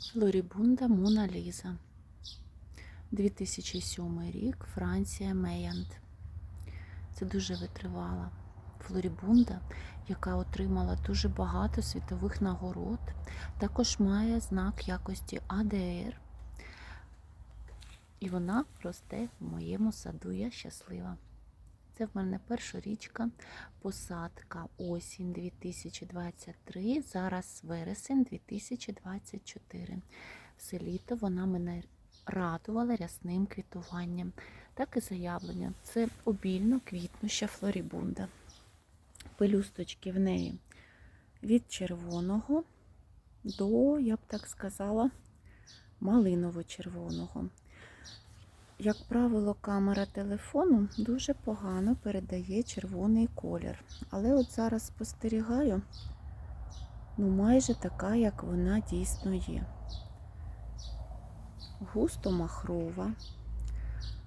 Флорібунда Мона Ліза. 2007 рік, Франція Мейянд. Це дуже витривала флорібунда, яка отримала дуже багато світових нагород. Також має знак якості АДР. І вона росте в моєму саду. Я щаслива. Це в мене першорічка, посадка осінь 2023, зараз вересень 2024. Все літо вона мене радувала рясним квітуванням. Так і заявлення. Це обільно квітнуща флорібунда. Пелюсточки в неї від червоного до, я б так сказала, малиново-червоного. Як правило, камера телефону дуже погано передає червоний колір. Але от зараз спостерігаю, ну майже така, як вона дійсно є. Густо махрова,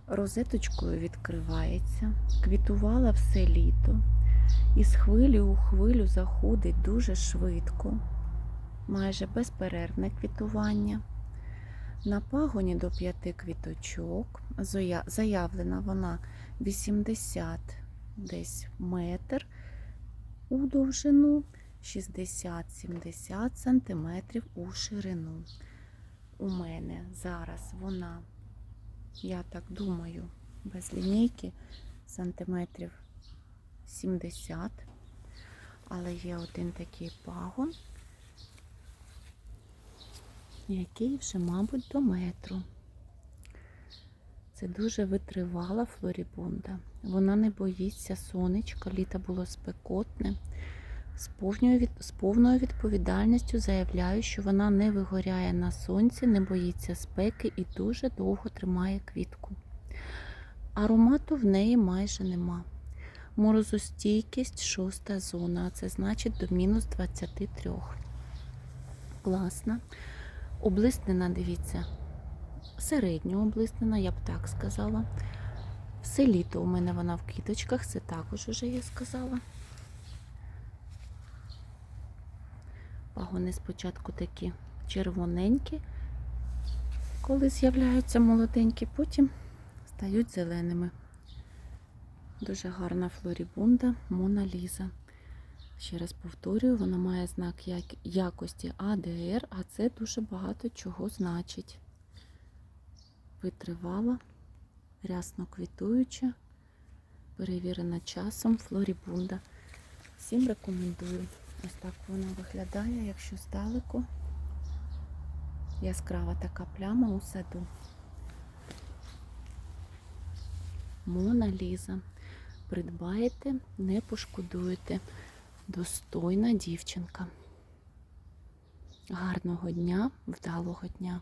розеточкою відкривається, квітувала все літо. І з хвилі у хвилю заходить дуже швидко, майже безперервне квітування. На пагоні до п'яти квіточок. Заявлена вона 80 десь метр у довжину, 60-70 сантиметрів у ширину. У мене зараз вона, я так думаю, без лінійки сантиметрів 70, але є один такий пагон, який вже, мабуть, до метру. Це дуже витривала флорібунда. Вона не боїться сонечка, літо було спекотне. З повною, відповідальністю заявляю, що вона не вигоряє на сонці, не боїться спеки і дуже довго тримає квітку. Аромату в неї майже нема. Морозостійкість шоста зона, це значить до мінус 23. Класна. Облиснена, дивіться, середньо облиснена, я б так сказала. Все літо у мене вона в квіточках, це також уже я сказала. Пагони спочатку такі червоненькі, коли з'являються молоденькі, потім стають зеленими. Дуже гарна флорібунда Мона Ліза. Ще раз повторюю, вона має знак як- якості АДР, а це дуже багато чого значить. Витривала, рясно квітуюча, перевірена часом флорібунда. Всім рекомендую. Ось так вона виглядає, якщо здалеку. Яскрава така пляма у саду. Мона Ліза. Придбаєте, не пошкодуєте. Достойна дівчинка. Гарного дня, вдалого дня!